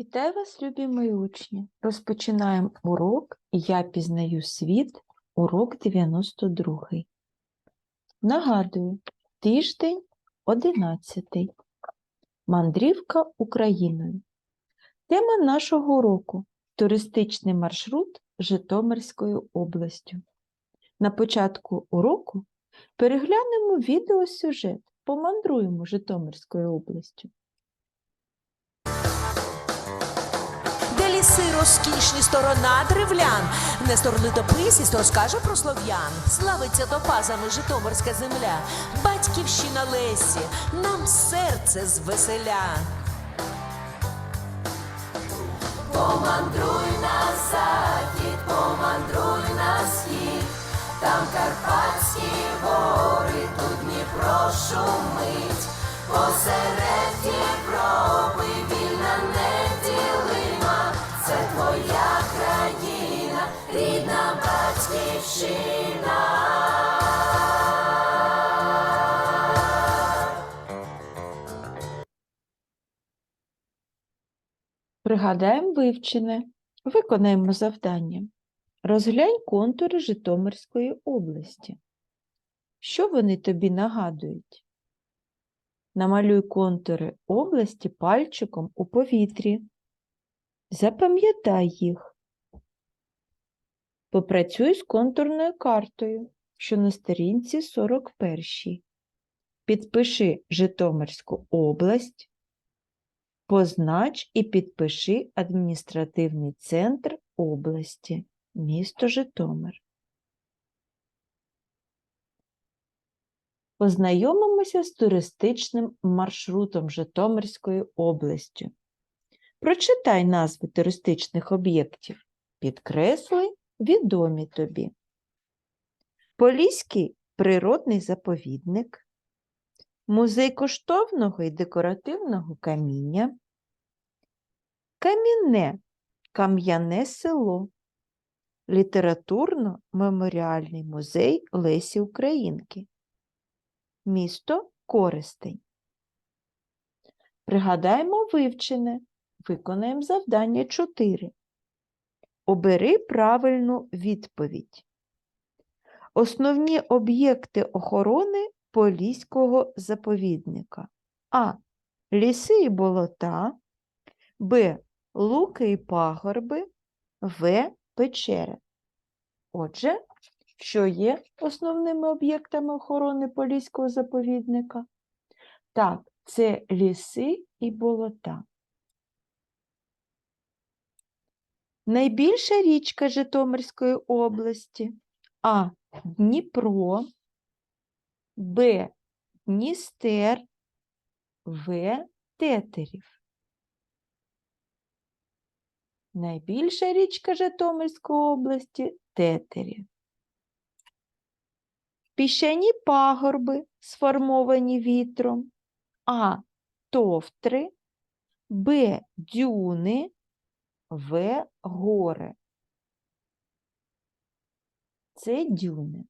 Вітаю вас, любі мої учні! Розпочинаємо урок Я пізнаю світ, урок 92. Нагадую, тиждень 11. Мандрівка Україною. Тема нашого уроку туристичний маршрут Житомирською областю. На початку уроку переглянемо відеосюжет Помандруємо Житомирською областю. Де розкішні, сторона древлян. Нестор літописість розкаже про слов'ян. Славиться топазами Житомирська земля. Батьківщина Лесі, нам серце звеселя. Помандруй на захід, помандруй на схід. Там Карпатські гори, тут Дніпро шумить. Посеред Європи Пригадаємо вивчене, виконаємо завдання. Розглянь контури Житомирської області. Що вони тобі нагадують? Намалюй контури області пальчиком у повітрі. Запам'ятай їх. Попрацюй з контурною картою, що на сторінці 41. Підпиши Житомирську область. Познач і підпиши адміністративний центр області, місто Житомир. Познайомимося з туристичним маршрутом Житомирської області. Прочитай назви туристичних об'єктів. Підкресли відомі тобі. Поліський природний заповідник, музей коштовного і декоративного каміння, камінне кам'яне село, літературно-меморіальний музей Лесі Українки, місто Коростень. Пригадаємо вивчене, виконаємо завдання 4. Обери правильну відповідь. Основні об'єкти охорони Поліського заповідника. А. Ліси і болота, Б. Луки і пагорби, В. Печери. Отже, що є основними об'єктами охорони Поліського заповідника? Так, це ліси і болота. Найбільша річка Житомирської області А. Дніпро, Б. Дністер, В. Тетерів. Найбільша річка Житомирської області Тетерів. Піщані пагорби, сформовані вітром, А. Товтри, Б. Дюни, В. Гори. Це дюни.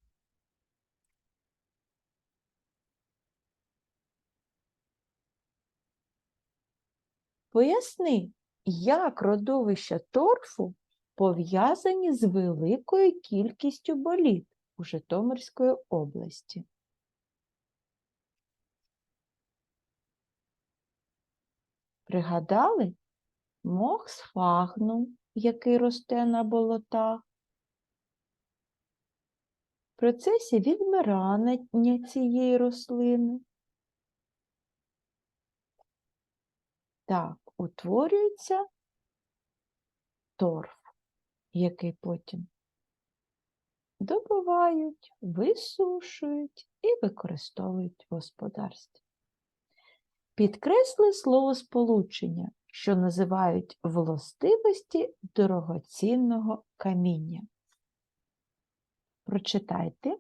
Поясни, як родовища торфу пов'язані з великою кількістю боліт у Житомирської області. Пригадали мох сфагнум, який росте на болотах. В процесі відмирання цієї рослини. Так, утворюється торф, який потім добувають, висушують і використовують в господарстві. Підкресли словосполучення, що називають властивості дорогоцінного каміння. Прочитайте,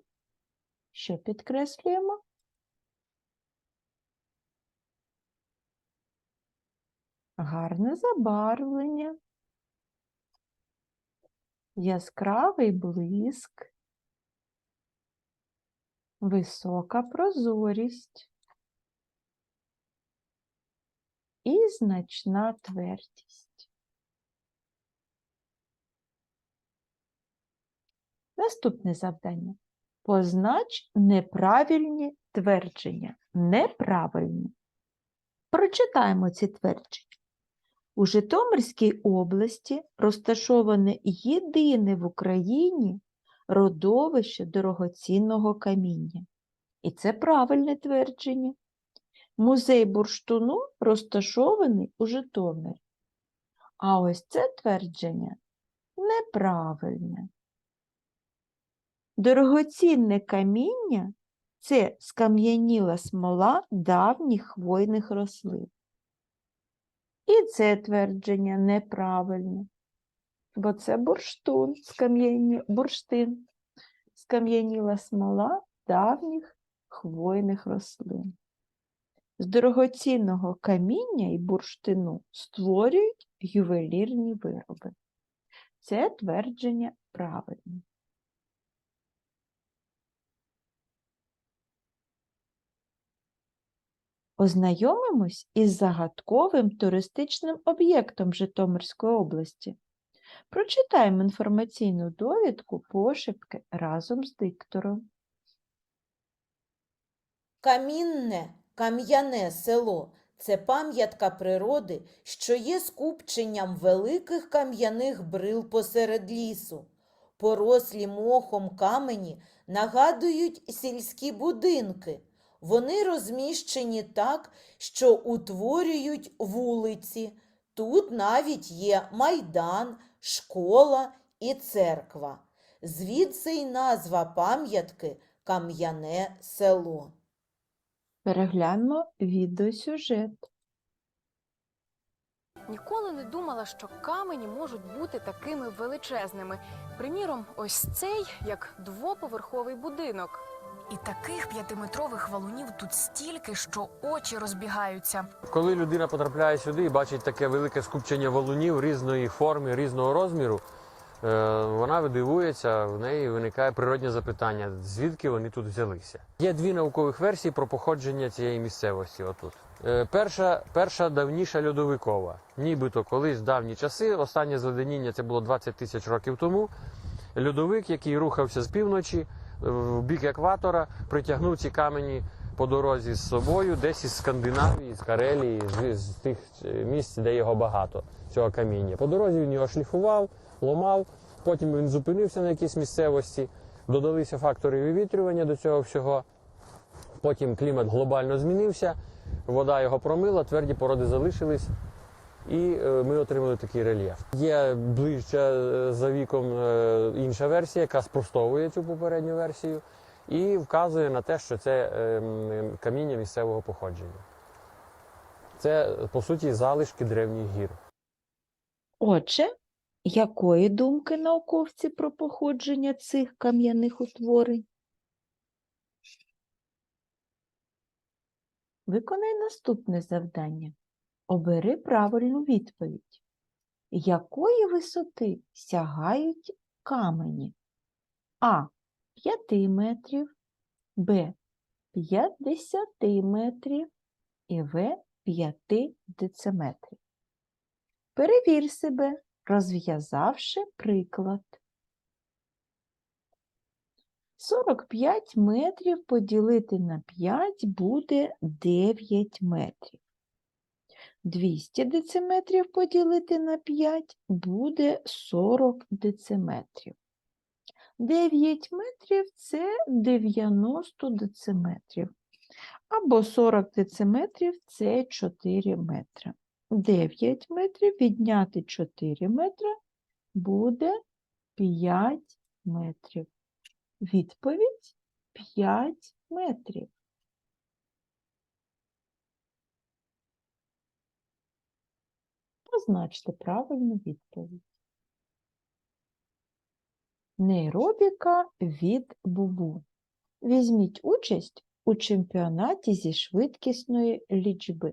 що підкреслюємо. Гарне забарвлення, яскравий блиск, висока прозорість і значна твердість. Наступне завдання. Познач неправильні твердження. Неправильні. Прочитаємо ці твердження. У Житомирській області розташоване єдине в Україні родовище дорогоцінного каміння. І це правильне твердження. Музей бурштуну розташований у Житомирі. А ось це твердження неправильне. Дорогоцінне каміння це скам'яніла смола давніх хвойних рослин. І це твердження неправильне, бо це бурштун, скам'яні... бурштин, скам'яніла смола давніх хвойних рослин. З дорогоцінного каміння і бурштину створюють ювелірні вироби. Це твердження правильне. Ознайомимось із загадковим туристичним об'єктом Житомирської області. Прочитаємо інформаційну довідку пошепки разом з диктором. Камінне, кам'яне село це пам'ятка природи, що є скупченням великих кам'яних брил посеред лісу. Порослі мохом камені нагадують сільські будинки. Вони розміщені так, що утворюють вулиці. Тут навіть є майдан, школа і церква. Звідси й назва пам'ятки Кам'яне село. Перегляньмо відеосюжет. Ніколи не думала, що камені можуть бути такими величезними. Приміром, ось цей як двоповерховий будинок. І таких п'ятиметрових валунів тут стільки, що очі розбігаються. Коли людина потрапляє сюди і бачить таке велике скупчення валунів різної форми, різного розміру, вона дивується, в неї виникає природне запитання, звідки вони тут взялися. Є дві наукових версії про походження цієї місцевості. Отут. Е, Перша, перша давніша льодовикова. Нібито колись в давні часи, останнє зледеніння це було 20 тисяч років тому. Льодовик, який рухався з півночі е, в бік екватора, притягнув ці камені по дорозі з собою, десь із Скандинавії, з Карелії, з, з тих е, місць, де його багато, цього каміння. По дорозі він його шліфував, ломав, потім він зупинився на якійсь місцевості, додалися фактори вивітрювання до цього всього. Потім клімат глобально змінився, вода його промила, тверді породи залишились, і е, ми отримали такий рельєф. Є ближче е, за віком е, інша версія, яка спростовує цю попередню версію і вказує на те, що це каміння місцевого походження. Це, по суті, залишки древніх гір. Отже, якої думки науковці про походження цих кам'яних утворень? Виконай наступне завдання. Обери правильну відповідь. Якої висоти сягають камені? А. 5 метрів, Б. 50 метрів і В. 5 дециметрів. Перевір себе, розв'язавши приклад. 45 метрів поділити на 5 буде 9 метрів. 200 дециметрів поділити на 5 буде 40 дециметрів. 9 метрів це 90 дециметрів. Або 40 дециметрів це 4 метри. 9 метрів відняти 4 метри буде 5 метрів. Відповідь 5 метрів. Позначте правильну відповідь. Нейробіка від бубу. Візьміть участь у чемпіонаті зі швидкісної лічби.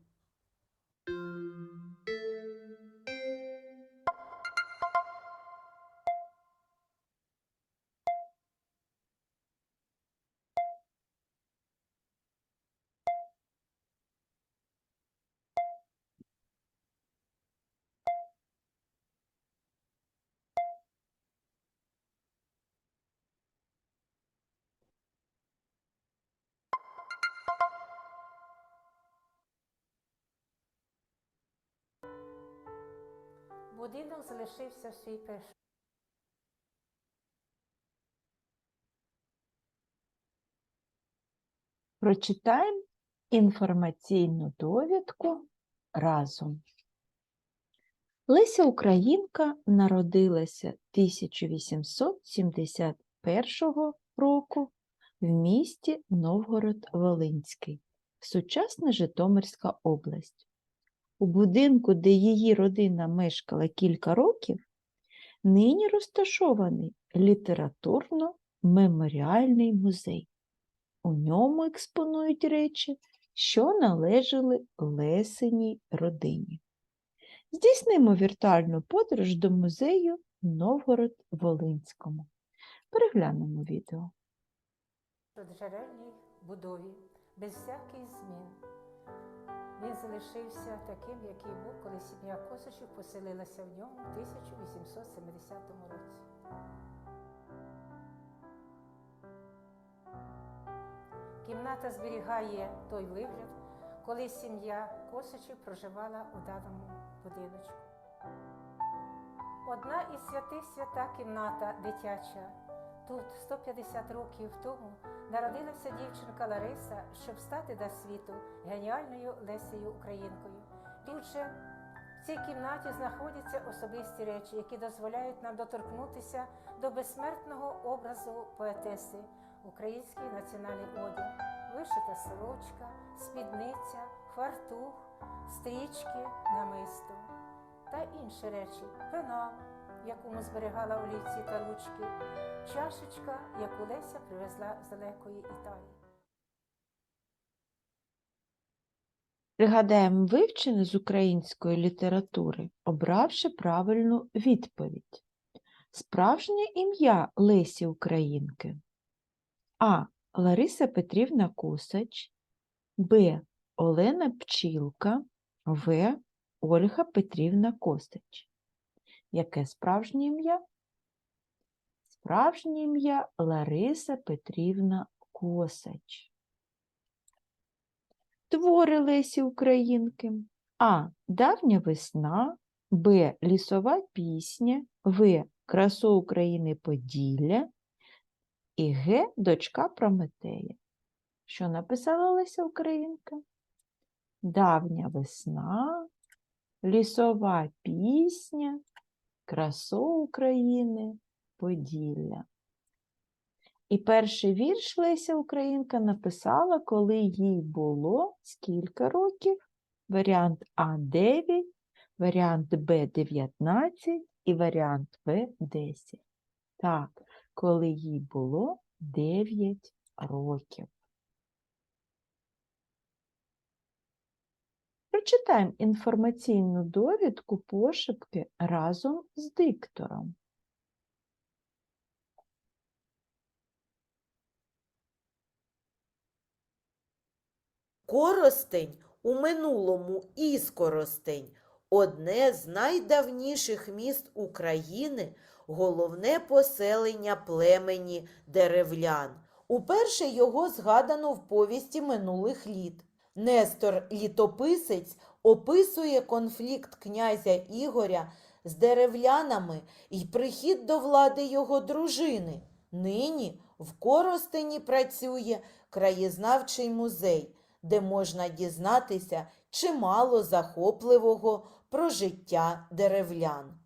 Будинок залишився свій перший. Прочитаємо інформаційну довідку разом. Леся Українка народилася 1871 року в місті Новгород-Волинський, сучасна Житомирська область. У будинку, де її родина мешкала кілька років, нині розташований літературно-меморіальний музей. У ньому експонують речі, що належали Лесиній родині. Здійснимо віртуальну подорож до музею Новгород-Волинському. Переглянемо відео. джерельній будові, без всяких змін. Він залишився таким, який був, коли сім'я Косачів поселилася в ньому в 1870 році. Кімната зберігає той вигляд, коли сім'я Косачів проживала у даному будиночку. Одна із святих свята кімната дитяча. Тут 150 років тому народилася дівчинка Лариса, щоб стати до світу геніальною Лесею Українкою. Тут же в цій кімнаті знаходяться особисті речі, які дозволяють нам доторкнутися до безсмертного образу поетеси, український національний одяг, вишита сорочка, спідниця, фартух, стрічки, намисто та інші речі, пенал, якому зберігала олівці та ручки, чашечка, яку Леся привезла з далекої Італії. Пригадаємо вивчене з української літератури, обравши правильну відповідь. Справжнє ім'я Лесі Українки. А. Лариса Петрівна Косач, Б. Олена Пчілка, В. Ольга Петрівна Косач. Яке справжнє ім'я? Справжнє ім'я Лариса Петрівна Косач. Твори Лесі Українки. А. Давня весна, Б. Лісова пісня, В. Красу України Поділля і Г. Дочка Прометея. Що написала Леся Українка? Давня весна, лісова пісня, красу України, Поділля. І перший вірш Леся Українка написала, коли їй було скільки років? Варіант А 9, варіант Б 19 і варіант В 10. Так, коли їй було 9 років. Прочитаємо інформаційну довідку пошепки разом з диктором. Коростень у минулому Іскоростень одне з найдавніших міст України, головне поселення племені деревлян. Уперше його згадано в повісті минулих літ. Нестор Літописець описує конфлікт князя Ігоря з деревлянами і прихід до влади його дружини. Нині в Коростені працює краєзнавчий музей, де можна дізнатися чимало захопливого про життя деревлян.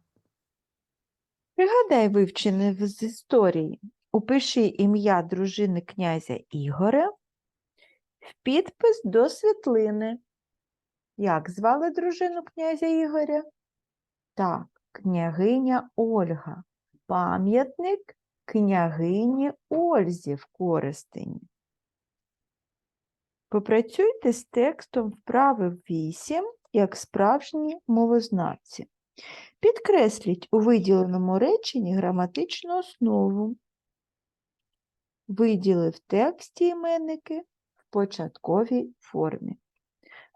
Пригадай вивчене з історії. Упиши ім'я дружини князя Ігоря в підпис до світлини. Як звали дружину князя Ігоря? Так, княгиня Ольга. Пам'ятник княгині Ользі в Коростені. Попрацюйте з текстом вправи 8 як справжні мовознавці. Підкресліть у виділеному реченні граматичну основу. Виділи в тексті іменники початковій формі.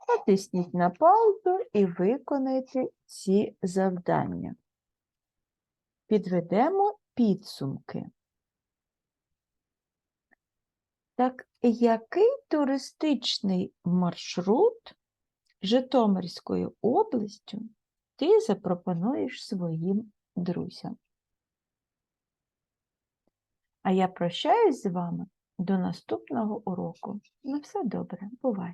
Натисніть на паузу і виконайте ці завдання. Підведемо підсумки. Так, який туристичний маршрут Житомирською областю ти запропонуєш своїм друзям? А я прощаюсь з вами до наступного уроку. На все добре, бувай!